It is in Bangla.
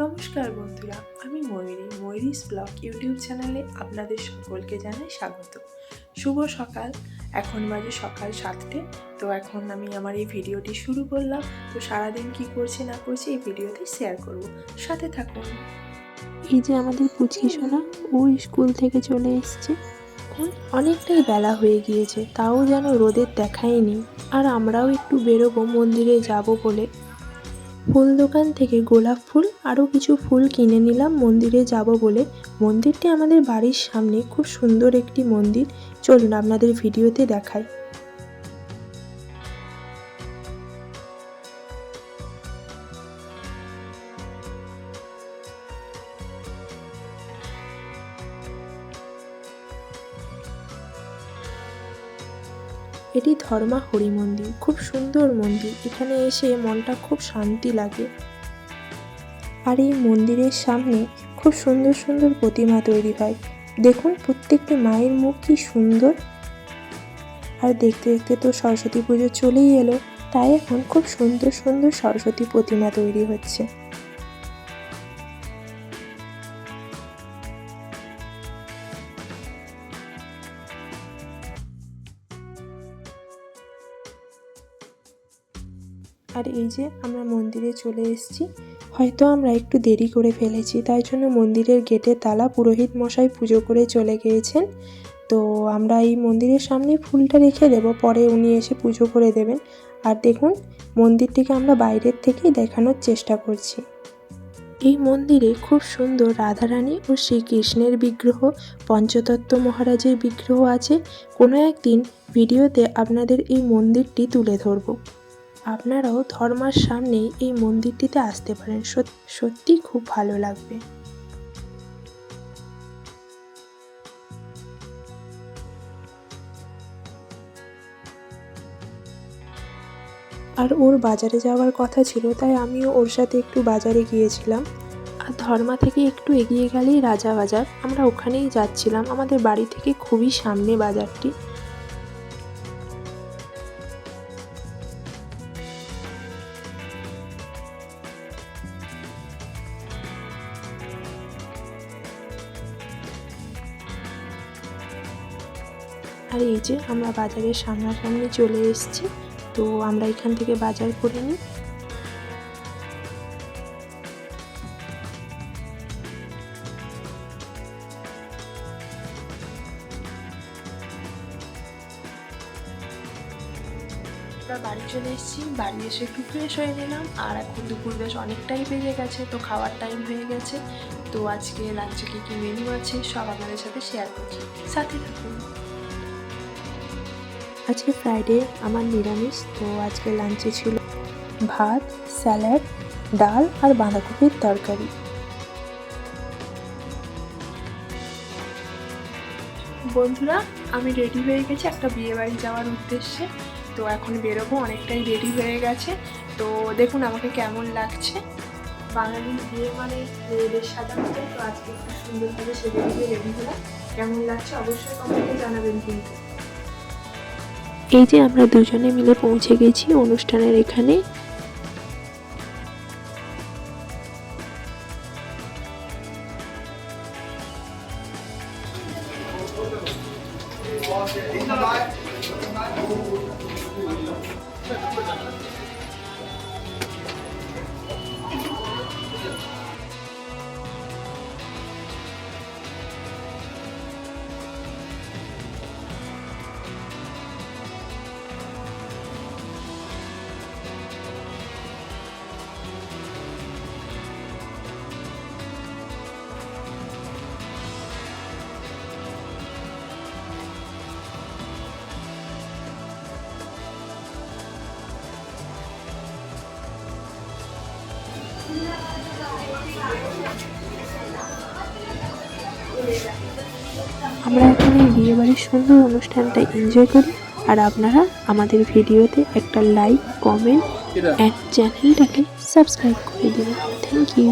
নমস্কার বন্ধুরা, আমি ময়ূরী, ময়ূরীস ব্লগ ইউটিউব চ্যানেলে আপনাদের সকলকে জানাই স্বাগত। শুভ সকাল, এখন বাজে সকাল সাতটে, তো এখন আমি আমার এই ভিডিওটি শুরু করলাম, তো সারাদিন কি করছি না করছি এই ভিডিওতে শেয়ার করব, সাথে থাকুন। এই যে আমাদের পুচকি সোনা, ও স্কুল থেকে চলে এসছে। এখন অনেকটাই বেলা হয়ে গিয়েছে, তাও যেন রোদের দেখাই নেই। আর আমরাও একটু বেরোবো, মন্দিরে যাব বলে। ফুল দোকান থেকে গোলাপ ফুল, আরও কিছু ফুল কিনে নিলাম, মন্দিরে যাব বলে। মন্দিরটি আমাদের বাড়ির সামনে, খুব সুন্দর একটি মন্দির। চলুন আপনাদের ভিডিওতে দেখাই। এটি ধর্মা হরি মন্দির, খুব সুন্দর মন্দির। এখানে এসে মনটা খুব শান্তি লাগে। আর এই মন্দিরের সামনে খুব সুন্দর সুন্দর প্রতিমা তৈরি হয়। দেখুন প্রত্যেকটি মায়ের মুখ কি সুন্দর। আর দেখতে দেখতে তো সরস্বতী পুজো চলেই এলো, তাই এখন খুব সুন্দর সুন্দর সরস্বতী প্রতিমা তৈরি হচ্ছে। আর এই যে আমরা মন্দিরে চলে এসেছি, হয়তো আমরা একটু দেরি করে ফেলেছি, তাই জন্য মন্দিরের গেটে তালা পুরোহিত মশাই পুজো করে চলে গিয়েছেন। তো আমরা এই মন্দিরের সামনে ফুলটা রেখে দেব, পরে উনি এসে পুজো করে দেবেন। আর দেখুন, মন্দিরটিকে আমরা বাইরের থেকেই দেখানোর চেষ্টা করছি। এই মন্দিরে খুব সুন্দর রাধারানী ও শ্রীকৃষ্ণের বিগ্রহ, পঞ্চতত্ত্ব মহারাজের বিগ্রহ আছে। কোনো একদিন ভিডিওতে আপনাদের এই মন্দিরটি তুলে ধরবো। আপনারাও ধর্মার সামনেই এই মন্দিরটিতে আসতে পারেন। সত্যি খুব ভালো লাগবে। আর ওর বাজারে যাওয়ার কথা ছিল, তাই আমিও ওর সাথে একটু বাজারে গিয়েছিলাম। আর ধর্মা থেকে একটু এগিয়ে গেলেই রাজা বাজার। আমরা ওখানেই যাচ্ছিলাম। আমাদের বাড়ি থেকে খুবই সামনে বাজারটি। আর এই যে আমরা বাজারের সামনাসামনি চলে এসেছি, তো আমরা এখান থেকে বাজার করে নিই। আমরা বাড়ি চলে এসেছি, বাড়ি এসে একটু ফ্রেশ হয়ে নিলাম। আর এখন দুপুর বেশ অনেকটাই বেজে গেছে, তো খাওয়ার টাইম হয়ে গেছে। তো আজকে লাঞ্চে কী কী মেনু আছে সব আপনাদের সাথে শেয়ার করছি। সাথে থাকুন। আজকে ফ্রাইডে আমার নিরামিষ, তো আজকে লাঞ্চে ছিল ভাত স্যালাড ডাল আর বাঁধাকপির তরকারি। বন্ধুরা, আমি রেডি হয়ে গেছি একটা বিয়ে বাড়ি যাওয়ার উদ্দেশ্যে। তো এখন বেরোবো, অনেকটাই রেডি হয়ে গেছে। তো দেখুন আমাকে কেমন লাগছে। বাঙালির বিয়ে মানে মেয়েদের সাজানো তো আজকে একটু সুন্দরভাবে দিয়ে রেডি হলাম। কেমন লাগছে অবশ্যই কমেন্টে জানাবেন কিন্তু। এই যে আমরা দুজনে মিলে পৌঁছে গেছি অনুষ্ঠানের এখানে। আমরা এখানে বিয়েবাড়ির সুন্দর অনুষ্ঠানটা এনজয় করি। আর আপনারা আমাদের ভিডিওতে একটা লাইক কমেন্ট অ্যান্ড চ্যানেলটাকে সাবস্ক্রাইব করে দেবেন। Thank you